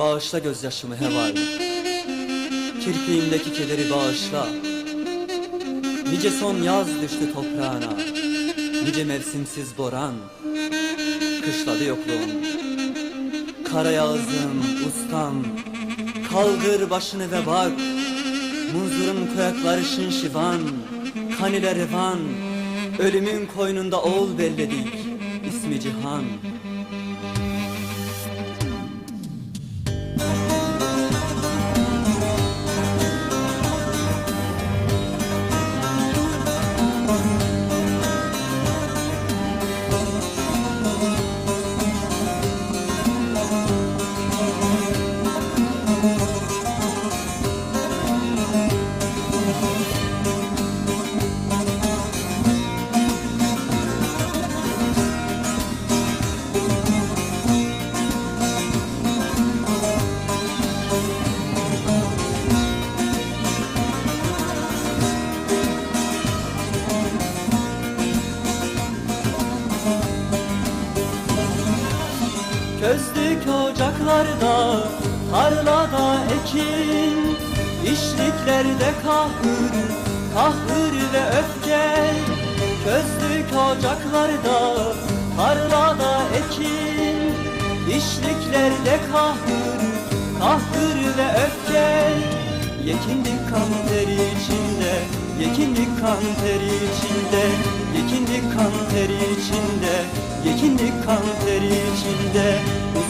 Bağışla gözyaşımı heval Kirpiğimdeki kederi bağışla. Nice son yaz düştü toprağına. Nice mevsimsiz boran. Kışladı yokluğum. Kara yağızım, ustam. Kaldır başını ve bak. Munzurun koyakları şinşivan. Kanile revan. Ölümün koynunda oğul belledik. İsmi Cihan ocaklarda, tarlada ekin İşliklerde kahır, kahır ve öfke. Közlük ocaklarda, tarlada ekin İşliklerde kahır, kahır ve öfke. Yekindik kan içinde, yekindik kan içinde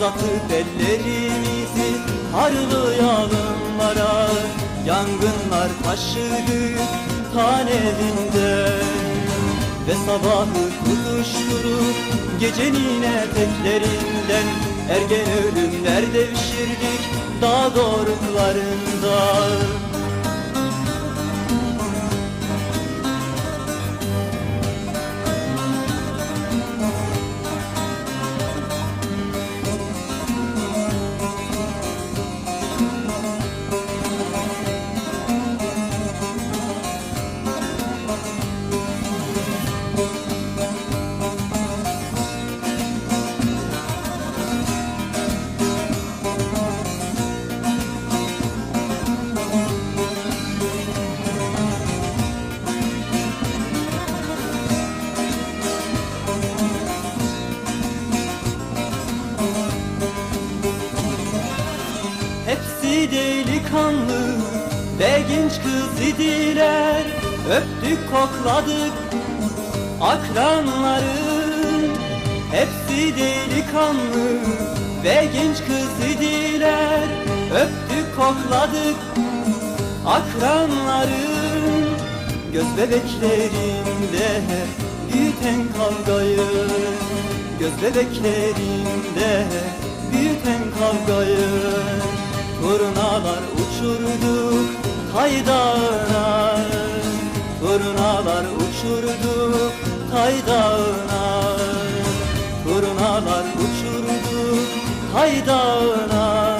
Uzatıp ellerimizi harlayalımlara Yangınlar taşıdı tan Ve sabahı tutuşturup gecenin eteklerinden Ergen ölümler devşirdik dağ doruklarında Delikanlı ve genç kız idiler. Öptük kokladık akranların Hepsi delikanlı ve genç kız idiler. Öptük kokladık akranların Göz bebeklerimde büyüten kavgayı Göz bebeklerimde Turnalar uçurdu kaydağına Turnalar uçurdu kaydağına Turnalar uçurdu kaydağına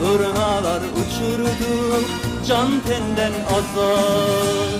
Turnalar uçurdu can tenden azar